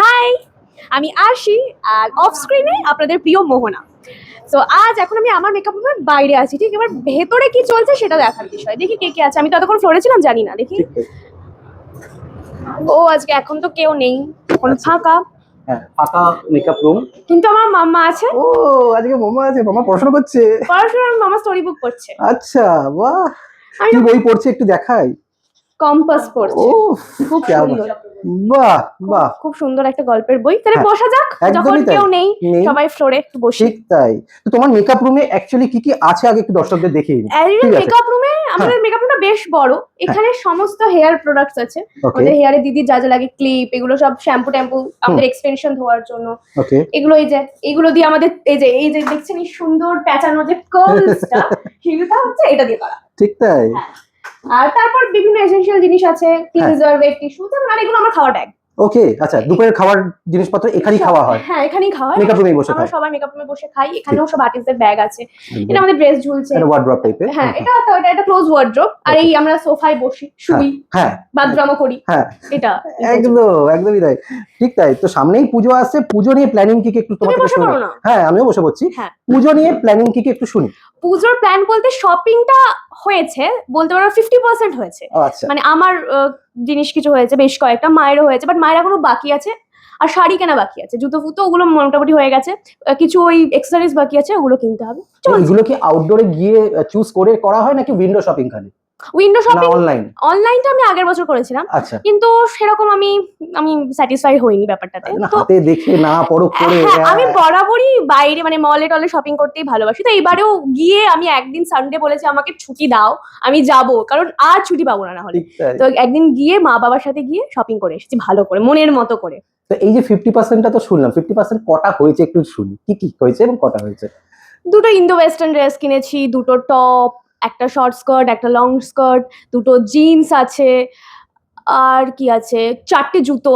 High আমি আশি আর of স্ক্রিনে আপনাদের প্রিয় মোহনা। তো আজ এখন আমি আমার মেকআপ রুমের বাইরে আছি ঠিক? এবার ভেতরে কি চলছে সেটা দেখার বিষয়। দেখি কে কে আছে। আমি তো এতক্ষণ ফ্লোরে ছিলাম জানি না দেখি। ও আজকে এখন তো কেউ নেই। এখন ফাঁকা? হ্যাঁ ফাঁকা মেকআপ রুম কিন্তু আমার মাম্মা আছে। ও আজকে আছে। পড়াশোনা করছে। পড়াশোনা মামা স্টোরি বুক করছে আচ্ছা বাহ। আমি কি বই পড়ছে একটু দেখাই। কম্পাস পড়ছে। খুব সুন্দর। বাহ বাহ। খুব সুন্দর একটা গল্পের বই। তাহলে হ্যাঁ, বসা যাক যখন কেউ নেই সবাই ফ্লোরে একটু বসি। ঠিক তাই। তো তোমার মেকআপ রুমে অ্যাকচুয়ালি কি কি আছে আগে একটু দর্শকদের দেখিয়ে মেকআপ রুমে হ্যাঁ। আমাদের মেকআপ রুমটা বেশ বড়। হ্যাঁ। এখানে সমস্ত হেয়ার প্রোডাক্টস আছে। আমাদের হেয়ারে দিদি যা যা লাগে ক্লিপ এগুলো সব শ্যাম্পু ট্যাম্পু আমাদের এক্সটেনশন ধোয়ার জন্য। এগুলো এই যে এগুলো দিয়ে আমাদের এই যে এই যে দেখছেন এই সুন্দর প্যাচানো যে কার্লসটা সেগুলো হচ্ছে এটা দিয়ে করা। ঠিক তাই। আর তারপর বিভিন্ন এসেনশিয়াল জিনিস আছে ক্লিনজার ওয়েট টিস্যু যেমন আর এগুলো আমার খাওয়া ব্যাগ ওকে আচ্ছা দুপুরের খাবার জিনিসপত্র এখানেই খাওয়া হয়। হ্যাঁ এখানেই খাওয়া হয় মেকআপ রুমেই বসে আমরা সবাই মেকআপ রুমে বসে খাই। এখানেও সব আর্টিস্টদের ব্যাগ আছে। এটা আমাদের ড্রেস ঝুলছে। এটা ওয়ার্ড্রপ টাইপের হ্যাঁ এটা তো এটা এটা ক্লোজ ওয়ার্ড্রোব আর এই আমরা সোফায় বসি শুই হ্যাঁ বাদরামও করি। হ্যাঁ। এটা। একদম একদমই তাই। ঠিক তাই। তো সামনেই পুজো আসছে। পুজো নিয়ে প্ল্যানিং কি একটু তোমার তুমি থেকে শুনি হ্যাঁ আমিও বসে পড়ছি হ্যাঁ। পুজো নিয়ে প্ল্যানিং কি একটু শুনি। পুজোর প্ল্যান বলতে শপিংটা হয়েছে বলতে পারো ফিফটি পার্সেন্ট হয়েছে। আচ্ছা। মানে আমার জিনিস কিছু হয়েছে বেশ কয়েকটা মায়েরও হয়েছে বাট মায়ের এখনও বাকি আছে আর শাড়ি কেনা বাকি আছে জুতো ফুতো ওগুলো মোটামুটি হয়ে গেছে কিছু ওই এক্সেসরিজ বাকি আছে ওগুলো কিনতে হবে। চলো। এগুলো কি আউটডোরে গিয়ে চুজ করে করা হয় নাকি উইন্ডো শপিং খালি? উইন্ডো শপিং অনলাইন অনলাইনটা আমি আগের বছর করেছিলাম। আচ্ছা। কিন্তু সেরকম আমি আমি স্যাটিসফাই হইনি ব্যাপারটাতে। হাতে দেখে না পরো করে হ্যাঁ, আমি বরাবরই বাইরে মানে মলে টলে শপিং করতেই ভালোবাসি। তো এবারেও গিয়ে আমি একদিন সানডে বলেছি আমাকে ছুটি দাও আমি যাব। কারণ আর ছুটি পাবো না না হলে। তো একদিন গিয়ে মা বাবার সাথে গিয়ে শপিং করে এসেছি ভালো করে মনের মতো করে। তো এই যে ফিফটি পার্সেন্টটা তো শুনলাম ফিফটি পার্সেন্ট কটা হয়েছে একটু শুনি। কি কি হয়েছে এবং কটা হয়েছে? দুটো ইন্দো ওয়েস্টার্ন ড্রেস কিনেছি দুটো টপ একটা শর্ট স্কার্ট একটা লং স্কার্ট দুটো জিন্স আছে আর কি আছে? চারটে জুতো।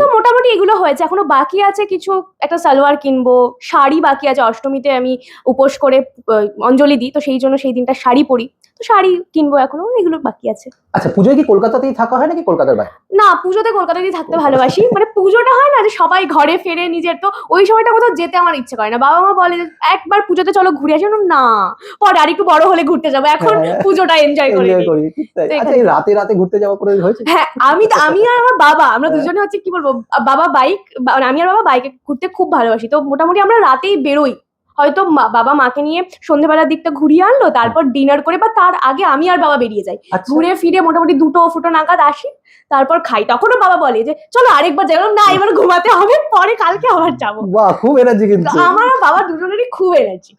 তো মোটামুটি এগুলো হয়েছে। এখনও বাকি আছে কিছু একটা সালোয়ার কিনবো শাড়ি বাকি আছে। অষ্টমীতে আমি উপোস করে অঞ্জলি দিই তো সেই জন্য সেই দিনটা শাড়ি পরি। তো শাড়ি কিনবো এখনও এগুলো বাকি আছে। আচ্ছা পুজোয় কি কলকাতাতেই থাকা হয় নাকি কলকাতার বাইরে? না পুজোতে কলকাতাতেই থাকতে ভালোবাসি। মানে পুজোটা হয় না যে সবাই ঘরে ফেরে নিজের তো ওই সময়টা কোথাও যেতে আমার ইচ্ছে করে না। বাবা মা বলে যে, একবার পুজোতে চলো ঘুরে আসি। না পরে আর একটু বড় হলে ঘুরতে যাব। এখন হ্যাঁ। পুজোটা এনজয় করে আচ্ছা রাতে রাতে ঘুরতে যাওয়া করে হয়েছে হ্যাঁ আমি আমি আর আমার বাবা আমরা হ্যাঁ। দুজনে হচ্ছে কি বলব বাবা বাইক আমি আর বাবা বাইকে ঘুরতে খুব ভালোবাসি। তো মোটামুটি আমরা রাতেই বেরোই। হয়তো মা- বাবা মাকে নিয়ে সন্ধ্যেবেলার দিকটা ঘুরিয়ে আনলো তারপর ডিনার করে বা তার আগে আমি আর বাবা বেরিয়ে যাই। আচ্ছা। ঘুরে ফিরে মোটামুটি দুটো ফুটো নাগাদ আসি। তারপর খাই। তখনও বাবা বলে যে চলো আরেকবার যাই না এবার ঘুমাতে হবে পরে কালকে আবার যাব। বাহ খুব এনার্জি কিন্তু। আমার আর বাবা দুজনেরই খুব এনার্জি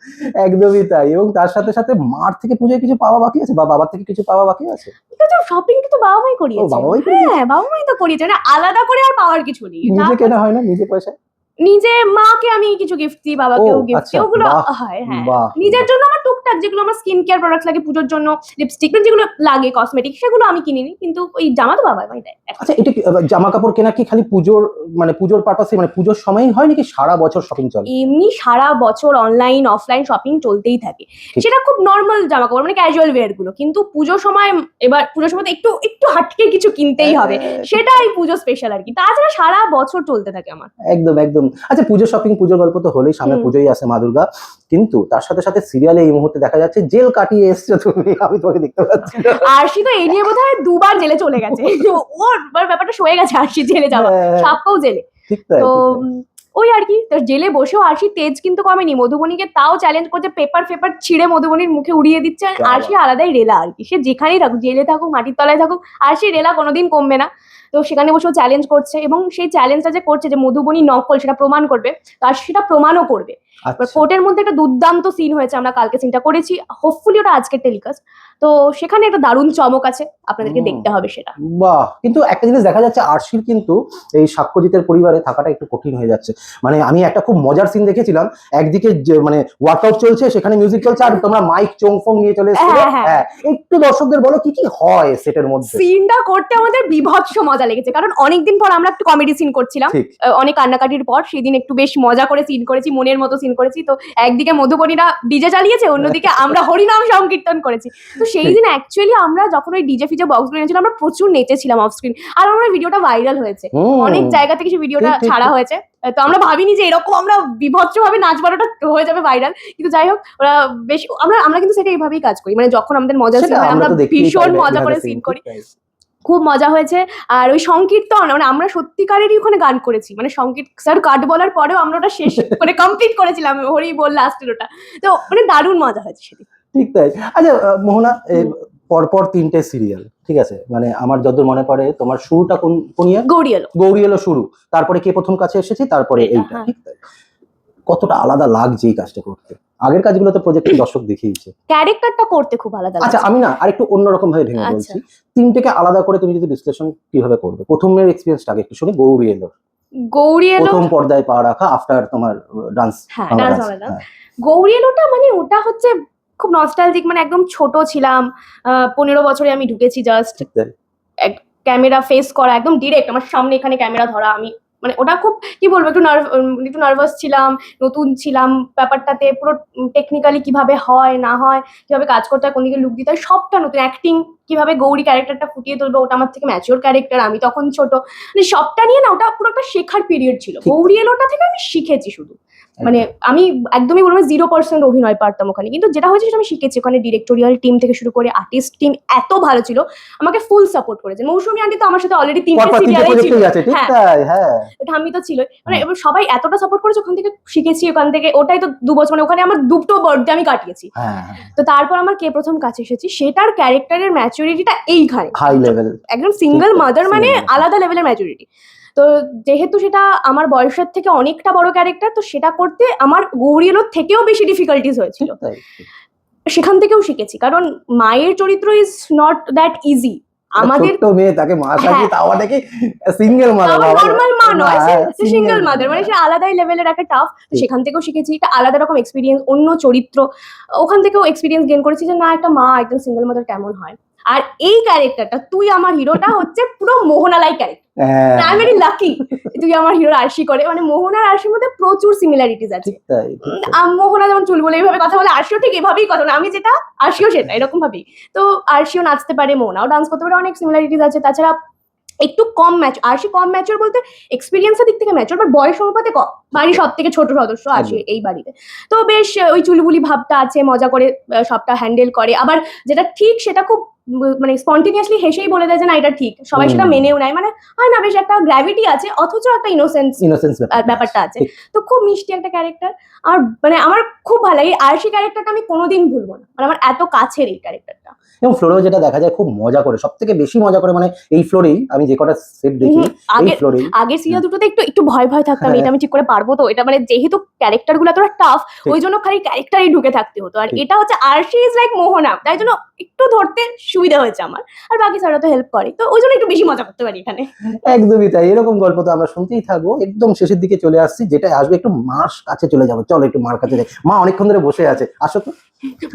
একদমই তাই। এবং তার সাথে সাথে মার থেকে পুজোয় কিছু পাওয়া বাকি আছে? বা বাবার থেকে কিছু পাওয়া বাকি আছে? কিন্তু শপিং তো বাবা মাই করিয়েছে বাবা মাই হ্যাঁ বাবা মাই তো করিয়েছে। আলাদা করে আর পাওয়ার কিছু নেই। নিজে কেনা হয় না? নিজে পয়সা নিজে মাকে আমি কিছু গিফট দিই বাবাকেও ও, গিফট আচ্ছা, দিই ওগুলো বাহ, হয় হ্যাঁ। বাহ। নিজের জন্য আমার টুকটাক যেগুলো আমার স্কিন কেয়ার প্রোডাক্ট লাগে পুজোর জন্য লিপস্টিক যেগুলো লাগে কসমেটিক সেগুলো আমি কিনিনি কিন্তু ওই জামা তো বাবা দেয় আচ্ছা এটা কি, জামা কাপড় কেনা কি খালি পুজোর মানে পুজোর পারপাসে মানে পুজোর সময়ই হয় নাকি সারা বছর শপিং চলে? এমনি সারা বছর অনলাইন অফলাইন শপিং চলতেই থাকে। সেটা খুব নর্মাল জামা কাপড় মানে ক্যাজুয়াল ওয়্যারগুলো কিন্তু পুজোর সময় এবার পুজোর সময় তো একটু একটু হাটকে কিছু কিনতেই হবে। হ্যাঁ, সেটাই পুজো স্পেশাল আর কি। তাছাড়া সারা বছর চলতে থাকে আমার। একদম একদম। আচ্ছা পুজো শপিং পুজোর গল্প তো হলেই সামনে। পুজোই আসে মা দুর্গা। কিন্তু তার সাথে সাথে সিরিয়ালে এই মুহূর্তে দেখা যাচ্ছে জেল কাটিয়ে এসছো তুমি আমি তোমাকে দেখতে পাচ্ছি আরশি তো এই নিয়ে বোধহয় দুবার জেলে চলে গেছে। ওর ব্যাপারটা সয়ে গেছে আরশি জেলে যাওয়া হ্যাঁ, সাপ্পাও জেলে। ঠিক তাই তো ওই আর কি তো জেলে বসেও আরশি তেজ কিন্তু কমেনি। মধুবনীকে তাও চ্যালেঞ্জ করছে পেপার ফেপার ছিঁড়ে মধুবনীর মুখে উড়িয়ে দিচ্ছে। আর আরশি আলাদাই রেলা আর কি। সে যেখানেই থাকুক জেলে থাকুক মাটির তলায় থাকুক আরশি রেলা কোনোদিন কমবে না। তো সেখানে বসেও চ্যালেঞ্জ করছে এবং সেই চ্যালেঞ্জটা যে করছে যে মধুবনী নকল সেটা প্রমাণ করবে তার সেটা প্রমাণও করবে। কোর্টের মধ্যে একটা দুর্দান্ত সিন হয়েছে আমরা কালকে সিনটা করেছি। হোপফুলি ওটা আজকের টেলিকাস্ট তো সেখানে একটা দারুণ চমক আছে আপনাদেরকে দেখতে হবে সেটা। বাহ! কিন্তু একটা জিনিস দেখা যাচ্ছে আরশির কিন্তু এই সাক্ষ্যজিতের পরিবারে থাকাটা একটু কঠিন হয়ে যাচ্ছে। মানে আমি একটা খুব মজার সিন দেখেছিলাম একদিকে মানে ওয়ার্কআউট চলছে সেখানে মিউজিক চলছে আর তোমরা মাইক চোংফোং নিয়ে চলে এসেছিলে। হ্যাঁ, হ্যাঁ। হ্যাঁ একটু দর্শকদের বলো কি কি হয় সেটের মধ্যে? সিনটা করতে আমাদের বিভৎস মজা লেগেছে কারণ অনেকদিন পর আমরা একটু কমেডি সিন করছিলাম। অনেক কান্নাকাটির পর সেদিন একটু বেশ মজা করে সিন করেছি মনের মতো সিন করেছি। তো একদিকে মধুবনীরা ডিজে চালিয়েছে অন্যদিকে আমরা হরিনাম সংকীর্তন করেছি। তো সেই দিন অ্যাকচুয়ালি আমরা যখন ওই ডিজে ফিজে বক্স এনেছিলাম আমরা প্রচুর নেচেছিলাম অফ স্ক্রিন আর আমার ভিডিওটা ভাইরাল হয়েছে। অনেক জায়গা থেকে সেই ভিডিওটা ছাড়া হয়েছে। তো আমরা ভাবিনি যে এরকম আমরা বিভৎস ভাবে নাচ বারোটা হয়ে যাবে ভাইরাল কিন্তু যাই হোক ওরা বেশ আমরা আমরা কিন্তু সেটা এইভাবেই কাজ করি। মানে যখন আমাদের মজা আমরা ভীষণ মজা করে সিন করি। খুব মজা হয়েছে। আর ওই সংকীর্তন মানে আমরা সত্যিকারেরই ওখানে গান করেছি। মানে সংকীর্ত স্যার কাট বলার পরেও আমরা ওটা শেষ করে কমপ্লিট করেছিলাম হরি বল লাস্টের ওটা। তো মানে দারুণ মজা হয়েছে সেদিন। ঠিক তাই। আচ্ছা মোহনা পরপর তিনটে সিরিয়াল ঠিক আছে? মানে আমার যতদূর মনে পড়ে তোমার শুরুটা কোন কোন year? গৌরী এলো শুরু। তারপরে কে প্রথম কাছে এসেছি? তারপরে এইটা হ্যাঁ। ঠিক তাই? কতটা আলাদা লাগছে এই কাজটা করতে? আগের কাজগুলো তো প্রজেক্ট দর্শক দেখিয়েছে। ক্যারেক্টারটা করতে খুব আলাদা আচ্ছা আমি না আরেকটু অন্যরকম ভাবে ভেঙে আচ্ছা। বলছি। তিনটেকে আলাদা করে তুমি যদি বিশ্লেষণ কীভাবে করবে? প্রথমের এক্সপিরিয়েন্সটা আগে একটু শুনি গৌরী এলো। গৌরী এলো প্রথম পর্দায় পা রাখা আফটার তোমার ডান্স হ্যাঁ ডান্স হবে গৌরী এলোটা মানে ওটা হচ্ছে খুব নস্টালজিক মানে একদম ছোট ছিলাম। পনেরো বছরে আমি ঢুকেছি জাস্ট ক্যামেরা ফেস করা একদম ডিরেক্ট আমার সামনে এখানে ক্যামেরা ধরা আমি মানে ওটা খুব কি বলব একটু নার্ভ একটু নার্ভাস ছিলাম নতুন ছিলাম ব্যাপারটাতে পুরো টেকনিক্যালি কীভাবে হয় না হয় কীভাবে কাজ করতে হয় কোন দিকে লুক দিতে হয় সবটা নতুন। অ্যাক্টিং কীভাবে গৌরী ক্যারেক্টারটা ফুটিয়ে তুলবো ওটা আমার থেকে ম্যাচিওর ক্যারেক্টার আমি তখন ছোট। মানে সবটা নিয়ে না ওটা পুরো একটা শেখার পিরিয়ড ছিল। গৌরী এলোটা থেকে আমি শিখেছি শুধু। মানে আমি একদমই বলব জিরো পার্সেন্ট অভিনয় পারতাম ওখানে। কিন্তু যেটা হয়েছে সেটা আমি শিখেছি। ওখানে ডিরেক্টোরিয়াল টিম থেকে শুরু করে আর্টিস্ট টিম এত ভালো ছিল আমাকে ফুল সাপোর্ট করেছে। মৌসুমী আন্টি তো আমার সাথে অলরেডি তিনটে সিরিয়ালে ছিল। হ্যাঁ। হ্যাঁ। ঠাম্মি তো ছিল মানে এবার সবাই এতটা সাপোর্ট করেছে ওখান থেকে শিখেছি ওখান থেকে ওটাই তো দু বছর মানে ওখানে আমার দুটো বার্থডে আমি কাটিয়েছি। হ্যাঁ তো তারপর আমার কে প্রথম কাছে এসেছি সেটার ক্যারেক্টারের ম্যাচুরিটিটা এইখানে। হাই লেভেল একদম সিঙ্গেল মাদার মানে আলাদা লেভেলের ম্যাচুরিটি তো যেহেতু সেটা আমার বয়সের থেকে অনেকটা বড় ক্যারেক্টার তো সেটা করতে আমার গৌরিয়েলোর থেকেও বেশি ডিফিকাল্টিস হয়েছিল। সেখান থেকেও শিখেছি কারণ মায়ের চরিত্র ইজ নট দ্যাট ইজি আমাদের ছোট্ট মেয়ে তাকে মা সাজিয়ে হ্যাঁ। তাও নাকি সিঙ্গেল মাদার নর্মাল মা নয় হ্যাঁ, সিঙ্গেল মাদার মানে সে আলাদাই লেভেলের একটা টাফ সেখান থেকেও শিখেছি একটা আলাদা রকম এক্সপিরিয়েন্স অন্য চরিত্র। ওখান থেকেও এক্সপিরিয়েন্স গেন করেছি যে না একটা মা একদম সিঙ্গেল মাদার কেমন হয়? আর এই ক্যারেক্টারটা তুই আমার হিরোটা হচ্ছে পুরো মোহনালাই ক্যারেক্টার হ্যাঁ, আই ভেরি লাকি তুই আমার হিরোর আরশি করে। মানে মোহন আর আরশির মধ্যে প্রচুর সিমিলারিটিস আছে। মোহনা যেমন চুল বলে এইভাবে কথা বলে আরশিও ঠিক এভাবেই কথা আমি যেটা আরশিও সেটা এরকম ভাবেই তো আরশিও নাচতে পারে মোহনাও ডান্স করতে পারে অনেক সিমিলারিটিস আছে। তাছাড়া একটু কম ম্যাচ আরশি কম ম্যাচুর বলতে এক্সপিরিয়েন্সের দিক থেকে ম্যাচুর বাট বয়স অনুপাতে কম। বাড়ির সব থেকে ছোট সদস্য আছে এই বাড়িতে। তো বেশ ওই চুলবুলি ভাবটা আছে মজা করে সবটা হ্যান্ডেল করে। আবার যেটা ঠিক সেটা খুব মানে স্পন্টেনিয়াসলি হেসেই বলে দেয় যে না এটা ঠিক। সবাই সেটা মেনেও নেয়। মানে হয় না বেশ একটা গ্র্যাভিটি আছে অথচ একটা ইনোসেন্স ইনোসেন্স ব্যাপারটা আছে। তো খুব মিষ্টি একটা ক্যারেক্টার আর মানে আমার খুব ভালো লাগে। আরশি ক্যারেক্টারটা আমি কোনোদিন ভুলবো না। মানে আমার এত কাছের এই ক্যারেক্টারটা এবং ফ্লোরেও যেটা দেখা যায় খুব মজা করে সব থেকে বেশি মজা করে মানে এই ফ্লোরেই আমি যে কটা সেট দেখি এই ফ্লোরেই আগের সিরিয়াল দুটোতে একটু একটু ভয় ভয় থাকতাম হ্যাঁ। এটা আমি ঠিক করে পারব তো। এটা মানে যেহেতু ক্যারেক্টারগুলো এতটা টাফ ওই জন্য খালি ক্যারেক্টারই ঢুকে থাকতে হতো। আর এটা হচ্ছে আরশি ইজ লাইক মোহনা তাই জন্য একটু ধরতে সুবিধা হয়েছে আমার। আর বাকি স্যাররা তো হেল্প করে। তো ওই জন্য একটু বেশি মজা করতে পারি এখানে। একদমই তাই এরকম গল্প তো আমরা শুনতেই থাকব। একদম শেষের দিকে চলে আসছি যেটা আসবে একটু মার কাছে চলে যাব। চলো একটু মার কাছে যাই। মা অনেকক্ষণ ধরে বসে আছে। আসো তো।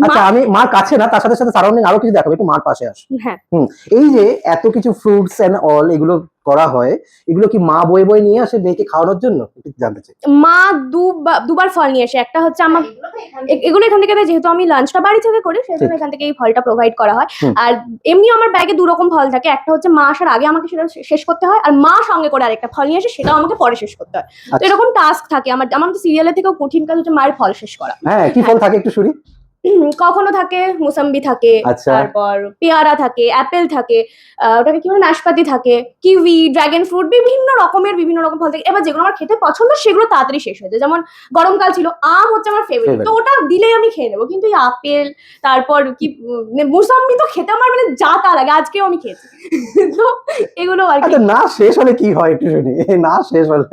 আচ্ছা আমি মার কাছে না তার সাথে সাথে সারাউন্ডিং আরও কিছু দেখাবো একটু মার পাশে আস। হ্যাঁ। এই যে এত কিছু ফ্রুটস এন্ড অল এগুলো করা হয় এগুলো কি মা বয়ে বয়ে নিয়ে আসে মেয়েকে খাওয়ানোর জন্য? একটু জানতে চাই। মা দুবার ফল নিয়ে আসে। একটা হচ্ছে আমার এগুলো এখান থেকে যেহেতু আমি লাঞ্চটা বাড়ি থেকে করি সেজন্য এখান থেকে এই ফলটা প্রোভাইড করা হয়। আর এমনি আমার ব্যাগে দু রকম ফল থাকে। একটা হচ্ছে মা আসার আগে আমাকে সেটা শেষ করতে হয় আর মা সঙ্গে করে আরেকটা ফল নিয়ে আসে সেটাও আমাকে পরে শেষ করতে হয়। তো আচ্ছা। এরকম টাস্ক থাকে। আমার আমার তো সিরিয়ালের থেকেও কঠিন কাজ হচ্ছে মায়ের ফল শেষ করা। হ্যাঁ কি ফল থাকে একটু শুনি? কখনো থাকে মুসাম্বি থাকে আচ্ছা। তারপর পেয়ারা থাকে অ্যাপেল থাকে ওটাকে কি বলে নাশপাতি থাকে কিউই ড্রাগন ফ্রুট বিভিন্ন রকমের বিভিন্ন রকম ফল থাকে। এবার যেগুলো আমার খেতে পছন্দ সেগুলো তাড়াতাড়ি শেষ হয়ে যায়। যেমন গরমকাল ছিল আম হচ্ছে আমার ফেভারিট তো ওটা দিলেই আমি খেয়ে নেব। কিন্তু এই আপেল তারপর কি মুসাম্বি তো খেতে আমার মানে যা তা লাগে আজকেও আমি খেয়েছি। তো এগুলো আর কি। আচ্ছা না শেষ হলে কি হয় একটু শুনি? না শেষ হলে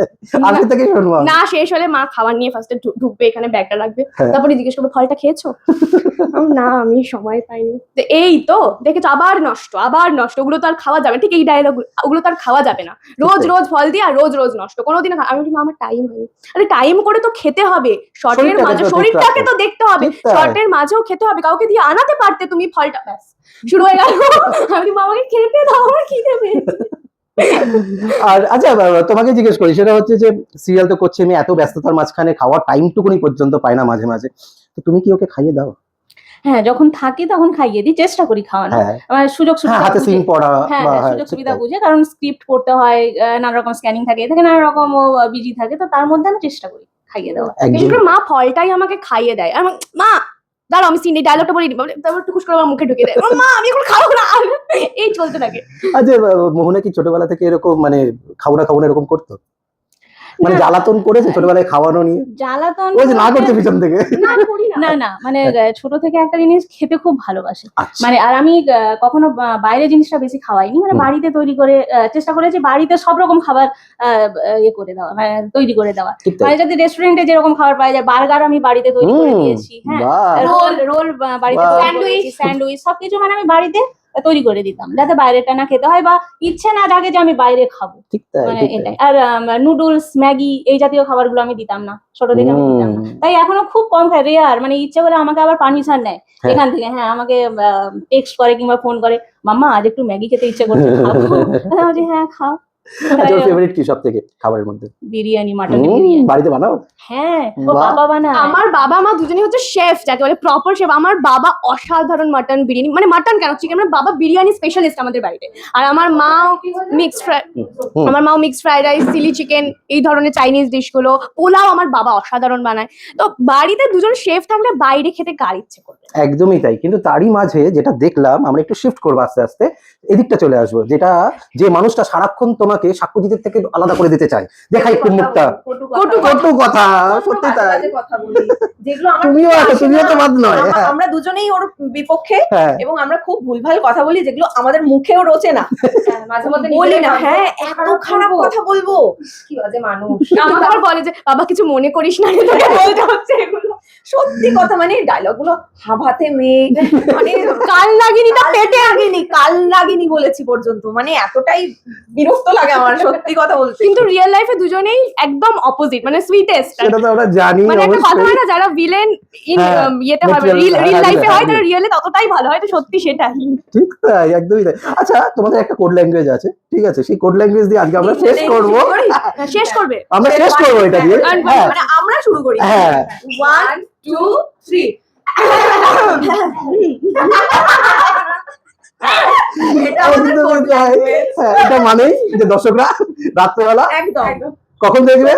আজকে থেকে শুনব না শেষ হলে মা খাবার নিয়ে ফার্স্টে ঢুকবে এখানে ব্যাগটা রাখবে হ্যাঁ। তারপরে জিজ্ঞেস করবে ফলটা খেয়েছো? না আমি সময় পাইনি। তো এই তো দেখেছ আবার নষ্ট আবার নষ্ট ওগুলো তো আর খাওয়া যাবে। ঠিক এই ডায়লগ ওগুলো তো আর খাওয়া যাবে না। রোজ রোজ ফল দিয়ে আর রোজ রোজ নষ্ট। কোনোদিন আমি বলি, আমার টাইম হয়নি। আরে টাইম করে তো খেতে হবে। শর্টের মাঝে শরীরটাকে তো দেখতে হবে। শর্টের মাঝেও খেতে হবে। কাউকে দিয়ে আনাতে পারতে তুমি ফলটা। ব্যাস শুরু হয়ে গেল। আমি বলি, মা আমাকে খেতে দাও আমার খিদে পেয়েছে। আর আচ্ছা তোমাকে জিজ্ঞেস করি সেটা হচ্ছে যে সিরিয়াল তো করছি আমি এত ব্যস্ততার মাঝখানে খাওয়ার টাইমটুকুনি পর্যন্ত পাই না মাঝে মাঝে। তো তুমি কি ওকে খাইয়ে দাও? হ্যাঁ যখন থাকি তখন খাইয়ে দিই চেষ্টা করি খাওয়ানো হ্যাঁ। আমার সুযোগ হ্যাঁ সুবিধা হাতে সিন পড়া হ্যাঁ হ্যাঁ, সুযোগ সুবিধা বুঝে। কারণ স্ক্রিপ্ট পড়তে হয় নানা রকম স্ক্যানিং থাকে এ নানা রকম বিজি থাকে তো তার মধ্যে আমি চেষ্টা করি খাইয়ে দেওয়া মা ফলটাই আমাকে খাইয়ে দেয়। আর মা দাঁড়াও, আমি সিনে ডায়লগটা বলি দিই তারপর টুকুস করে আমার মুখে ঢুকে দেয়। মা, আমি এখন খাব না। এই চলতে থাকে। আচ্ছা মোহনা কি ছোটবেলা থেকে এরকম মানে খাব না খাব না এরকম করতো? মানে জ্বালাতন করেছে ছোটবেলায় খাওয়ানো নিয়ে? জ্বালাতন ওই যে না বলতে- করছে পিছন থেকে। না না। মানে ছোট থেকে একটা জিনিস খেতে খুব ভালোবাসে। আচ্ছা। মানে আর আমি আহ, কখনো বাইরে জিনিসটা বেশি খাওয়াইনি। মানে বাড়িতে তৈরি করে আহ, চেষ্টা করেছি বাড়িতে সব রকম খাবার ইয়ে করে দেওয়া মানে তৈরি করে দেওয়া। তাই। মানে যদি রেস্টুরেন্টে যেরকম খাবার পাওয়া যায় বার্গার আমি বাড়িতে তৈরি করে দিয়েছি হ্যাঁ। রোল রোল বাড়িতে। স্যান্ডউইচ স্যান্ডউইচ সবকিছু মানে আমি বাড়িতে তৈরি করে দিতাম। যাতে বাইরেটা না খেতে হয় বা ইচ্ছে না থাকে যে আমি বাইরে খাব। মানে এটাই। আর নুডলস ম্যাগি এই জাতীয় খাবারগুলো আমি দিতাম না। ছোট থেকে আমি দিতাম না। তাই এখনও খুব কম খাই। রেয়ার মানে ইচ্ছে করে আমাকে আবার পারমিশন নেয়। হ্যাঁ। এখান থেকে হ্যাঁ আমাকে টেক্সট করে কিংবা ফোন করে মাম্মা আজ একটু ম্যাগি খেতে ইচ্ছে করছে খাব। হ্যাঁ খাও। আচ্ছা ওর ফেভারিট কি সব থেকে খাবারের মধ্যে? বিরিয়ানি মাটন বিরিয়ানি। বাড়িতে বানাও? হ্যাঁ ও বাবা বানায়। আমার বাবা মা দুজনেই হচ্ছে শেফ যাকে বলে প্রপার শেফ আমার বাবা অসাধারণ মাটন বিরিয়ানি মানে মাটন কেন? চিকেন মানে বাবা বিরিয়ানি স্পেশালিস্ট আমাদের বাড়িতে। আর আমার মা মিক্সড ফ্রাই হুম। আমার মাও mixed fried rice chilli chicken এই ধরনের চাইনিজ ডিশগুলো পোলাও আমার বাবা অসাধারণ বানায়। তো বাড়িতে দুজন শেফ থাকলে বাইরে খেতে কার ইচ্ছে করবে? একদমই তাই। কিন্তু তারই মাঝে যেটা দেখলাম আমরা একটু শিফট করব আস্তে আস্তে। এদিকটা চলে আসব যেটা যে মানুষটা সারাক্ষণ তোমাকে সাক্ষ্যজিতের থেকে আলাদা করে দিতে চায়। দেখা একটু মুখটা কটু কথা সত্যি তাই। যেগুলো তুমিও আছো তুমিও তো বাদ নয়। আমরা- হ্যাঁ, দুজনেই ওর বিপক্ষে হ্যাঁ। এবং আমরা খুব ভুলভাল কথা বলি যেগুলো আমাদের মুখেও রোচে না। মাঝে বলি না হ্যাঁ এত খারাপ কথা বলব। কি বাজে মানুষ। আমাকে আবার বলে যে বাবা কিছু মনে করিস না তোকে বলতে হচ্ছে এগুলো। সত্যি কথা মানে ডায়লগগুলো হাভাতে মেয়ে মানে কাল লাগিনি তা পেটে আগিনি কাল লাগিনি বলেছি পর্যন্ত। মানে এতটাই বিরক্ত লাগে আমার সত্যি কথা বলতে। কিন্তু রিয়েল লাইফে দুজনেই একদম অপোজিট মানে সুইটেস্ট সেটা তো আমরা জানি মানে একটা কথা হয় না যারা ভিলেন ইন হ্যাঁ, ইয়েতে হবে রিয়েল হ্যাঁ, হ্যাঁ, লাইফে হয় হ্যাঁ, তারা রিয়েলে ততটাই ভালো হয় তো সত্যি সেটাই। ঠিক তাই একদমই তাই। আচ্ছা তোমাদের একটা কোড ল্যাঙ্গুয়েজ আছে ঠিক আছে? সেই কোড ল্যাঙ্গুয়েজ দিয়ে আজকে আমরা শেষ করব। শেষ করবে। আমরা শেষ করব এটা দিয়ে। হ্যাঁ। মানে আমরা শুরু করি। হ্যাঁ। ওয়ান টু থ্রি এটা। হ্যাঁ, এটা মানেই যে দর্শকরা রাত্রেবেলা একদম। কখন দেখবে?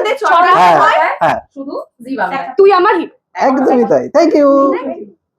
হ্যাঁ হ্যাঁ। শুধু তুই আমার একদমই তাই। Thank you Thank you.